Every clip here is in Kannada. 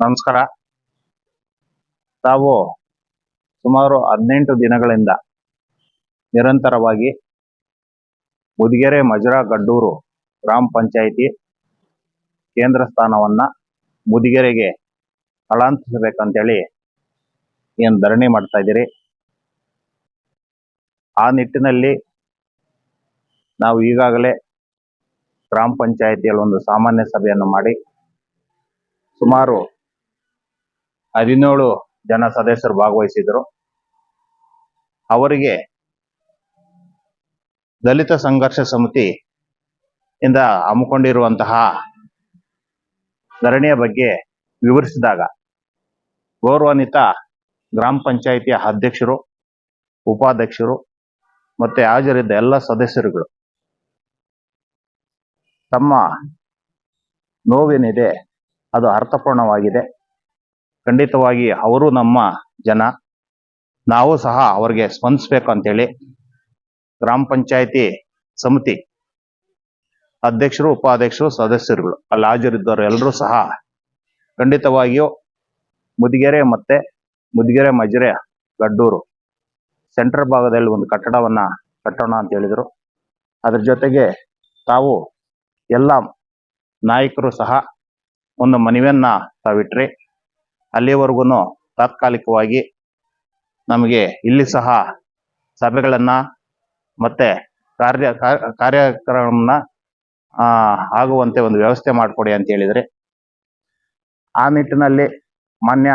ನಮಸ್ಕಾರ. ತಾವು ಸುಮಾರು ಹದಿನೆಂಟು ದಿನಗಳಿಂದ ನಿರಂತರವಾಗಿ ಮುದಿಗೆರೆ ಮಜರಾ ಗಡ್ಡೂರು ಗ್ರಾಮ ಪಂಚಾಯಿತಿ ಕೇಂದ್ರ ಸ್ಥಾನವನ್ನ ಮುದಿಗೆರೆಗೆ ಸ್ಥಳಾಂತರಿಸಬೇಕಂತೇಳಿ ಏನು ಧರಣಿ ಮಾಡ್ತಾ ಇದ್ದೀರಿ? ಆ ನಿಟ್ಟಿನಲ್ಲಿ ನಾವು ಈಗಾಗಲೇ ಗ್ರಾಮ ಪಂಚಾಯಿತಿಯಲ್ಲಿ ಒಂದು ಸಾಮಾನ್ಯ ಸಭೆಯನ್ನು ಮಾಡಿ ಸುಮಾರು ಹದಿನೇಳು ಜನ ಸದಸ್ಯರು ಭಾಗವಹಿಸಿದರು ಅವರಿಗೆ ದಲಿತ ಸಂಘರ್ಷ ಸಮಿತಿ ಇಂದ ಹಮ್ಮಿಕೊಂಡಿರುವಂತಹ ಧರಣಿಯ ಬಗ್ಗೆ ವಿವರಿಸಿದಾಗ ಗೌರವಾನ್ವಿತ ಗ್ರಾಮ ಪಂಚಾಯಿತಿಯ ಅಧ್ಯಕ್ಷರು, ಉಪಾಧ್ಯಕ್ಷರು ಮತ್ತೆ ಹಾಜರಿದ್ದ ಎಲ್ಲ ಸದಸ್ಯರುಗಳು ತಮ್ಮ ನೋವೇನಿದೆ, ಅದು ಅರ್ಥಪೂರ್ಣವಾಗಿದೆ. ಖಂಡಿತವಾಗಿ ಅವರು ನಮ್ಮ ಜನ. ನಾವು ಸಹ ಅವರಿಗೆ ಸ್ಪಂದಿಸ್ಬೇಕು ಅಂತೇಳಿ ಗ್ರಾಮ ಪಂಚಾಯತಿ ಸಮಿತಿ ಅಧ್ಯಕ್ಷರು, ಉಪಾಧ್ಯಕ್ಷರು, ಸದಸ್ಯರುಗಳು ಅಲ್ಲಿ ಹಾಜರಿದ್ದವರು ಎಲ್ಲರೂ ಸಹ ಖಂಡಿತವಾಗಿಯೂ ಮುದಿಗೆರೆ ಮತ್ತೆ ಮುದಿಗೆರೆ ಮಜರೆ ಗಡ್ಡೂರು ಸೆಂಟ್ರಲ್ ಭಾಗದಲ್ಲಿ ಒಂದು ಕಟ್ಟಡವನ್ನ ಕಟ್ಟೋಣ ಅಂತ ಹೇಳಿದರು. ಅದ್ರ ಜೊತೆಗೆ ತಾವು ಎಲ್ಲ ನಾಯಕರು ಸಹ ಒಂದು ಮನವಿಯನ್ನ ತಾವಿಟ್ರಿ. ಅಲ್ಲಿವರೆಗೂ ತಾತ್ಕಾಲಿಕವಾಗಿ ನಮಗೆ ಇಲ್ಲಿ ಸಹ ಸಭೆಗಳನ್ನು ಮತ್ತೆ ಕಾರ್ಯ ಕಾರ್ಯಕ್ರಮನ ಆಗುವಂತೆ ಒಂದು ವ್ಯವಸ್ಥೆ ಮಾಡಿಕೊಡಿ ಅಂತ ಹೇಳಿದರೆ, ಆ ನಿಟ್ಟಿನಲ್ಲಿ ಮಾನ್ಯ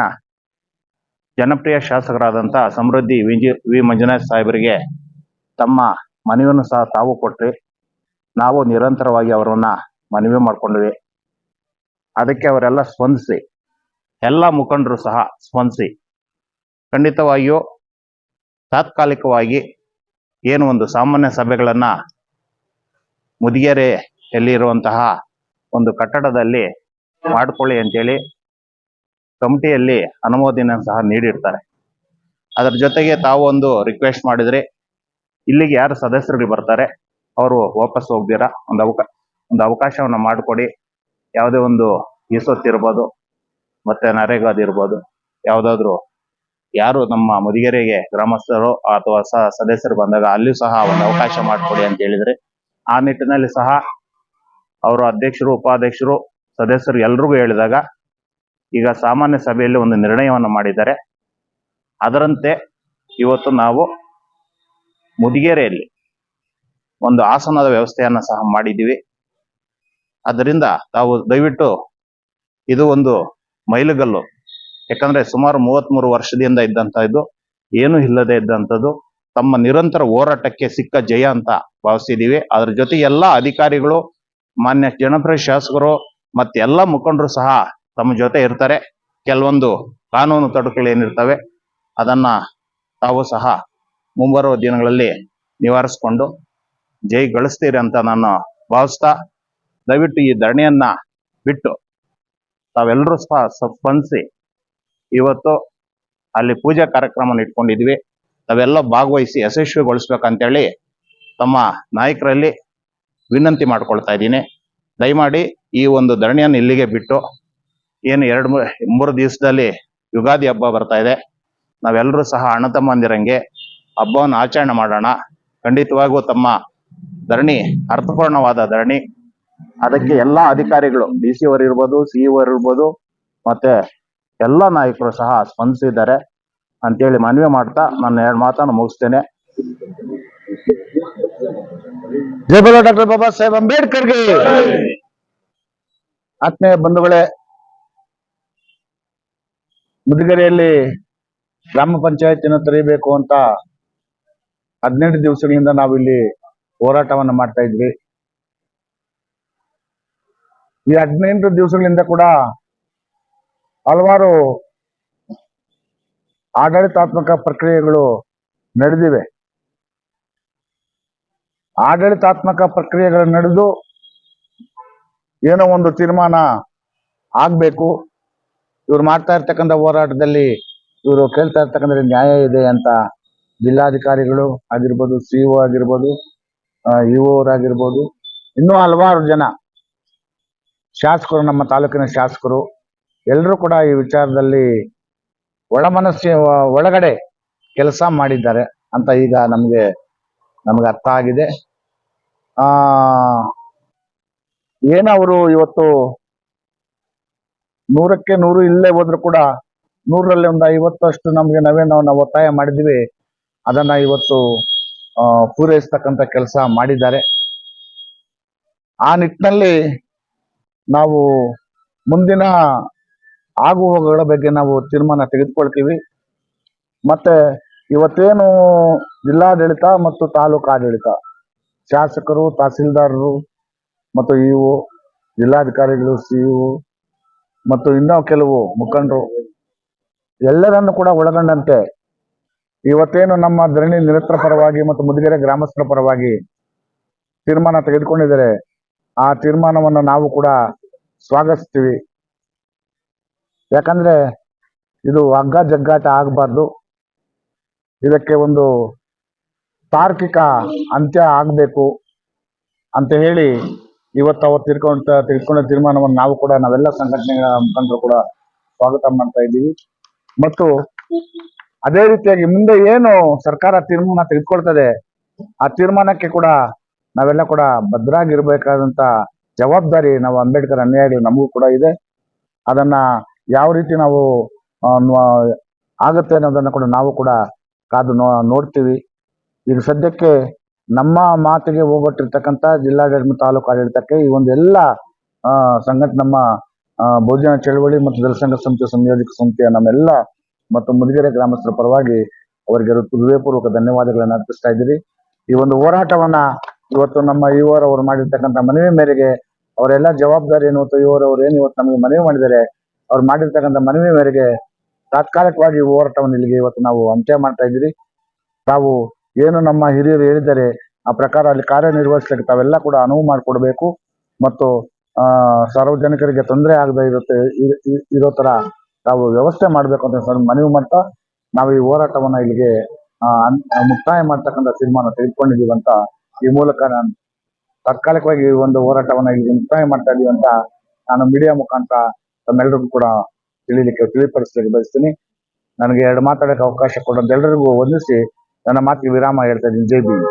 ಜನಪ್ರಿಯ ಶಾಸಕರಾದಂಥ Samruddhi V G V Manjunath ಸಾಹೇಬರಿಗೆ ತಮ್ಮ ಮನವಿಯನ್ನು ಸಹ ತಾವು ಕೊಟ್ರಿ. ನಾವು ನಿರಂತರವಾಗಿ ಅವರನ್ನ ಮನವಿ ಮಾಡಿಕೊಂಡ್ವಿ. ಅದಕ್ಕೆ ಅವರೆಲ್ಲ ಸ್ಪಂದಿಸಿ ಎಲ್ಲ ಮುಖಂಡರು ಸಹ ಸ್ಪಂದಿಸಿ ಖಂಡಿತವಾಗಿಯೂ ತಾತ್ಕಾಲಿಕವಾಗಿ ಏನು ಒಂದು ಸಾಮಾನ್ಯ ಸಭೆಗಳನ್ನ ಮುದಿಗೆರೆಯಲ್ಲಿರುವಂತಹ ಒಂದು ಕಟ್ಟಡದಲ್ಲಿ ಮಾಡಿಕೊಳ್ಳಿ ಅಂತೇಳಿ ಕಮಿಟಿಯಲ್ಲಿ ಅನುಮೋದನೆ ಸಹ ನೀಡಿರ್ತಾರೆ. ಅದರ ಜೊತೆಗೆ ತಾವು ಒಂದು ರಿಕ್ವೆಸ್ಟ್ ಮಾಡಿದ್ರೆ ಇಲ್ಲಿಗೆ ಯಾರು ಸದಸ್ಯರುಗಳು ಬರ್ತಾರೆ ಅವರು ವಾಪಸ್ ಹೋಗ್ದಿರಾ? ಒಂದು ಅವಕಾಶ ಒಂದು ಅವಕಾಶವನ್ನ ಮಾಡಿಕೊಡಿ. ಯಾವುದೇ ಒಂದು ಈಸೊತ್ತು ಇರ್ಬೋದು. ಮತ್ತೆ ನರೇಗಾದ್ ಇರ್ಬೋದು. ಯಾವುದಾದ್ರು ಯಾರು ನಮ್ಮ ಮುದಿಗೆರೆಗೆ ಗ್ರಾಮಸ್ಥರು ಅಥವಾ ಸ ಸದಸ್ಯರು ಬಂದಾಗ ಅಲ್ಲಿಯೂ ಸಹ ಒಂದು ಅವಕಾಶ ಮಾಡಿಕೊಡಿ ಅಂತ ಹೇಳಿದ್ರೆ ಆ ನಿಟ್ಟಿನಲ್ಲಿ ಸಹ ಅವರು ಅಧ್ಯಕ್ಷರು, ಉಪಾಧ್ಯಕ್ಷರು, ಸದಸ್ಯರು ಎಲ್ರಿಗೂ ಹೇಳಿದಾಗ ಈಗ ಸಾಮಾನ್ಯ ಸಭೆಯಲ್ಲಿ ಒಂದು ನಿರ್ಣಯವನ್ನು ಮಾಡಿದ್ದಾರೆ. ಅದರಂತೆ ಇವತ್ತು ನಾವು ಮುದಿಗೆರೆಯಲ್ಲಿ ಒಂದು ಆಸನದ ವ್ಯವಸ್ಥೆಯನ್ನು ಸಹ ಮಾಡಿದ್ದೀವಿ. ಅದರಿಂದ ತಾವು ದಯವಿಟ್ಟು ಇದು ಒಂದು ಮೈಲುಗಲ್ಲು. ಯಾಕಂದ್ರೆ ಸುಮಾರು ಮೂವತ್ಮೂರು ವರ್ಷದಿಂದ ಇದ್ದಂತ ಇದು ಏನು ಇಲ್ಲದೆ ಇದ್ದಂಥದ್ದು ತಮ್ಮ ನಿರಂತರ ಹೋರಾಟಕ್ಕೆ ಸಿಕ್ಕ ಜಯ ಅಂತ ಭಾವಿಸಿದೀವಿ ಅದ್ರ ಜೊತೆ ಎಲ್ಲ ಅಧಿಕಾರಿಗಳು, ಮಾನ್ಯ ಜನಪ್ರಿಯ ಶಾಸಕರು ಮತ್ತೆ ಎಲ್ಲ ಮುಖಂಡರು ಸಹ ತಮ್ಮ ಜೊತೆ ಇರ್ತಾರೆ. ಕೆಲವೊಂದು ಕಾನೂನು ತೊಡಕುಗಳು ಏನಿರ್ತವೆ, ಅದನ್ನ ತಾವು ಸಹ ಮುಂಬರುವ ದಿನಗಳಲ್ಲಿ ನಿವಾರಿಸ್ಕೊಂಡು ಜೈ ಗಳಿಸ್ತೀರಿ ಅಂತ ನಾನು ಭಾವಿಸ್ತಾ, ದಯವಿಟ್ಟು ಈ ಧರಣಿಯನ್ನ ಬಿಟ್ಟು ತಾವೆಲ್ಲರೂ ಸಹ ಸ್ಪಂದಿಸಿ ಇವತ್ತು ಅಲ್ಲಿ ಪೂಜಾ ಕಾರ್ಯಕ್ರಮ ಇಟ್ಕೊಂಡಿದ್ವಿ. ತಾವೆಲ್ಲ ಭಾಗವಹಿಸಿ ಯಶಸ್ವಿಗೊಳಿಸ್ಬೇಕಂತೇಳಿ ತಮ್ಮ ನಾಯಕರಲ್ಲಿ ವಿನಂತಿ ಮಾಡ್ಕೊಳ್ತಾ ಇದ್ದೀನಿ. ದಯಮಾಡಿ ಈ ಒಂದು ಧರಣಿಯನ್ನು ಇಲ್ಲಿಗೆ ಬಿಟ್ಟು ಏನು ಎರಡು ಮೂರು ದಿವಸದಲ್ಲಿ ಯುಗಾದಿ ಹಬ್ಬ ಬರ್ತಾ ಇದೆ. ನಾವೆಲ್ಲರೂ ಸಹ ಅಣ್ಣ ತಮ್ಮಂದಿರಂಗೆ ಹಬ್ಬವನ್ನು ಆಚರಣೆ ಮಾಡೋಣ. ಖಂಡಿತವಾಗೂ ತಮ್ಮ ಧರಣಿ ಅರ್ಥಪೂರ್ಣವಾದ ಧರಣಿ. ಅದಕ್ಕೆ ಎಲ್ಲಾ ಅಧಿಕಾರಿಗಳು, ಡಿ ಸಿ ಅವರು ಇರ್ಬೋದು, ಸಿ ಅವರು ಇರ್ಬೋದು, ಮತ್ತೆ ಎಲ್ಲ ನಾಯಕರು ಸಹ ಸ್ಪಂದಿಸಿದ್ದಾರೆ ಅಂತೇಳಿ ಮನವಿ ಮಾಡ್ತಾ ನನ್ನ ಎರಡು ಮಾತನ್ನು ಮುಗಿಸ್ತೇನೆ. ಜೈ ಡಾಕ್ಟರ್ ಬಾಬಾ ಸಾಹೇಬ್ ಅಂಬೇಡ್ಕರ್ಗೆ. ಆತ್ಮೀಯ ಬಂಧುಗಳೇ, ಮುದುಗೆರೆಯಲ್ಲಿ ಗ್ರಾಮ ಪಂಚಾಯತಿನ ತೆರೀಬೇಕು ಅಂತ ಹದಿನೆಂಟು ದಿವಸಗಳಿಂದ ನಾವು ಇಲ್ಲಿ ಹೋರಾಟವನ್ನ ಮಾಡ್ತಾ ಇದ್ವಿ. ಈ ಹದಿನೆಂಟು ದಿವಸಗಳಿಂದ ಕೂಡ ಹಲವಾರು ಆಡಳಿತಾತ್ಮಕ ಪ್ರಕ್ರಿಯೆಗಳು ನಡೆದಿವೆ. ಆಡಳಿತಾತ್ಮಕ ಪ್ರಕ್ರಿಯೆಗಳು ನಡೆದು ಏನೋ ಒಂದು ತೀರ್ಮಾನ ಆಗ್ಬೇಕು. ಇವ್ರು ಮಾಡ್ತಾ ಇರ್ತಕ್ಕಂಥ ಹೋರಾಟದಲ್ಲಿ ಇವರು ಕೇಳ್ತಾ ಇರ್ತಕ್ಕಂಥ ನ್ಯಾಯ ಇದೆ ಅಂತ ಜಿಲ್ಲಾಧಿಕಾರಿಗಳು ಆಗಿರ್ಬೋದು, ಸಿ ಒ ಆಗಿರ್ಬೋದು ಇಒ ಆಗಿರ್ಬೋದು, ಇನ್ನೂ ಹಲವಾರು ಜನ ಶಾಸಕರು, ನಮ್ಮ ತಾಲೂಕಿನ ಶಾಸಕರು, ಎಲ್ಲರೂ ಕೂಡ ಈ ವಿಚಾರದಲ್ಲಿ ಒಳ ಮನಸ್ಸಿನ ಒಳಗಡೆ ಕೆಲಸ ಮಾಡಿದ್ದಾರೆ ಅಂತ ಈಗ ನಮಗೆ ನಮಗೆ ಅರ್ಥ ಆಗಿದೆ. ಆ ಏನವರು ಇವತ್ತು ನೂರಕ್ಕೆ ನೂರು ಇಲ್ಲೇ ಹೋದ್ರು ಕೂಡ ನೂರರಲ್ಲಿ ಒಂದು ಐವತ್ತಷ್ಟು ನಮಗೆ ನಾವೇ ನಾವು ಒತ್ತಾಯ ಮಾಡಿದ್ವಿ. ಅದನ್ನ ಇವತ್ತು ಪೂರೈಸ್ತಕ್ಕಂಥ ಕೆಲಸ ಮಾಡಿದ್ದಾರೆ. ಆ ನಿಟ್ಟಿನಲ್ಲಿ ನಾವು ಮುಂದಿನ ಆಗುಹೋಗುಗಳ ಬಗ್ಗೆ ನಾವು ತೀರ್ಮಾನ ತೆಗೆದುಕೊಳ್ತೀವಿ. ಮತ್ತೆ ಇವತ್ತೇನು ಜಿಲ್ಲಾಡಳಿತ ಮತ್ತು ತಾಲೂಕು ಆಡಳಿತ? ಶಾಸಕರು, ತಹಸೀಲ್ದಾರರು ಮತ್ತು ಇವು ಜಿಲ್ಲಾಧಿಕಾರಿಗಳು ಸಿಇಒ ಮತ್ತು ಇನ್ನೂ ಕೆಲವು ಮುಖಂಡರು ಎಲ್ಲರನ್ನು ಕೂಡ ಒಳಗೊಂಡಂತೆ ಇವತ್ತೇನು ನಮ್ಮ ಧರಣಿ ನಿರತರ ಪರವಾಗಿ ಮತ್ತು ಮುದಿಗೆರೆ ಗ್ರಾಮಸ್ಥರ ಪರವಾಗಿ ತೀರ್ಮಾನ ತೆಗೆದುಕೊಂಡಿದ್ದಾರೆ. ಆ ತೀರ್ಮಾನವನ್ನು ನಾವು ಕೂಡ ಸ್ವಾಗತಿಸ್ತೀವಿ. ಯಾಕಂದ್ರೆ ಇದು ಹಗ್ಗ ಜಗ್ಗಾಟ ಆಗಬಾರ್ದು. ಇದಕ್ಕೆ ಒಂದು ತಾರ್ಕಿಕ ಅಂತ್ಯ ಆಗಬೇಕು ಅಂತ ಹೇಳಿ ಇವತ್ತು ಅವ್ರು ತಿಳ್ಕೊಂಡ ತಿಳ್ಕೊಂಡ ತೀರ್ಮಾನವನ್ನು ನಾವು ಕೂಡ ನಾವೆಲ್ಲ ಸಂಘಟನೆಗಳ ಮುಖಂಡರು ಕೂಡ ಸ್ವಾಗತ ಮಾಡ್ತಾ ಇದ್ದೀವಿ. ಮತ್ತು ಅದೇ ರೀತಿಯಾಗಿ ಮುಂದೆ ಏನು ಸರ್ಕಾರ ತೀರ್ಮಾನ ತೆಗೆದುಕೊಳ್ತದೆ ಆ ತೀರ್ಮಾನಕ್ಕೆ ಕೂಡ ನಾವೆಲ್ಲ ಕೂಡ ಭದ್ರಾಗಿರ್ಬೇಕಾದಂತ ಜವಾಬ್ದಾರಿ ನಾವು ಅಂಬೇಡ್ಕರ್ ಅನ್ಯಾಯಿಗಳು ನಮಗೂ ಕೂಡ ಇದೆ. ಅದನ್ನ ಯಾವ ರೀತಿ ನಾವು ಆಗುತ್ತೆ ಅನ್ನೋದನ್ನ ಕೂಡ ನಾವು ಕೂಡ ಕಾದು ನೋ ನೋಡ್ತೀವಿ. ಈಗ ಸದ್ಯಕ್ಕೆ ನಮ್ಮ ಮಾತಿಗೆ ಹೋಗೊಟ್ಟಿರ್ತಕ್ಕಂಥ ಜಿಲ್ಲಾಡಳಿತ ತಾಲೂಕು ಆಡಳಿತಕ್ಕೆ ಈ ಒಂದು ಎಲ್ಲ ಆ, ಸಂಘಟನೆ ನಮ್ಮ ಬಹುಜನ ಚಳವಳಿ ಮತ್ತು ಜಲಸಂಘ ಸಂಸ್ಥೆ ಸಂಯೋಜಕ ಸಂಸ್ಥೆಯ ನಮ್ಮೆಲ್ಲ ಮತ್ತು ಮುದಿಗೆರೆ ಗ್ರಾಮಸ್ಥರ ಪರವಾಗಿ ಅವರಿಗೆ ಹೃದಯಪೂರ್ವಕ ಧನ್ಯವಾದಗಳನ್ನು ಅರ್ಪಿಸ್ತಾ ಇದ್ದೀರಿ. ಈ ಒಂದು ಹೋರಾಟವನ್ನ ಇವತ್ತು ನಮ್ಮ ಯುವರ್ ಅವರು ಮಾಡಿರ್ತಕ್ಕಂಥ ಮನವಿ ಮೇರೆಗೆ ಅವರೆಲ್ಲ ಏನು ಇವತ್ತು ಯುವರ್ ಅವರು ಏನು ಇವತ್ತು ನಮಗೆ ಮನವಿ ಮಾಡಿದ್ದಾರೆ, ಅವ್ರು ಮಾಡಿರ್ತಕ್ಕಂಥ ಮನವಿ ಮೇರೆಗೆ ತಾತ್ಕಾಲಿಕವಾಗಿ ಹೋರಾಟವನ್ನು ಇಲ್ಲಿಗೆ ಇವತ್ತು ನಾವು ಅಂತ್ಯ ಮಾಡ್ತಾ ಇದ್ದೀರಿ. ತಾವು ಏನು ನಮ್ಮ ಹಿರಿಯರು ಹೇಳಿದ್ದಾರೆ, ಆ ಪ್ರಕಾರ ಅಲ್ಲಿ ಕಾರ್ಯನಿರ್ವಹಿಸಲಿಕ್ಕೆ ತಾವೆಲ್ಲ ಕೂಡ ಅನುವು ಮಾಡಿಕೊಡ್ಬೇಕು ಮತ್ತು, ಆ, ಸಾರ್ವಜನಿಕರಿಗೆ ತೊಂದರೆ ಆಗದೆ ಇರುತ್ತೆ ಇರೋ ತರ ತಾವು ವ್ಯವಸ್ಥೆ ಮಾಡ್ಬೇಕು ಅಂತ ಸರ್ ಮನವಿ ಮಾಡ್ತಾ ನಾವು ಈ ಹೋರಾಟವನ್ನ ಇಲ್ಲಿಗೆ ಮುಕ್ತಾಯ ಮಾಡ್ತಕ್ಕಂಥ ತೀರ್ಮಾನ ತೆಗೆದುಕೊಂಡಿದೀವಿ ಅಂತ ಈ ಮೂಲಕ ನಾನು ತಾತ್ಕಾಲಿಕವಾಗಿ ಒಂದು ಹೋರಾಟವನ್ನ ಇಲ್ಲಿ ಮುಕ್ತಾಯ ಮಾಡ್ತಾ ಇದೀವಿ ಅಂತ ನಾನು ಮೀಡಿಯಾ ಮುಖಾಂತರ ತಮ್ಮೆಲ್ಲರಿಗೂ ಕೂಡ ತಿಳಿಲಿಕ್ಕೆ ತಿಳಿಪಡಿಸಲಿಕ್ಕೆ ಬಯಸ್ತೀನಿ. ನನಗೆ ಎರಡು ಮಾತಾಡಕ್ಕೆ ಅವಕಾಶ ಕೊಡೋದೆಲ್ಲರಿಗೂ ವಂದಿಸಿ ನನ್ನ ಮಾತಿಗೆ ವಿರಾಮ ಹೇಳ್ತಾ ಇದ್ದೀನಿ. ಜೈ ಭೀಮ್.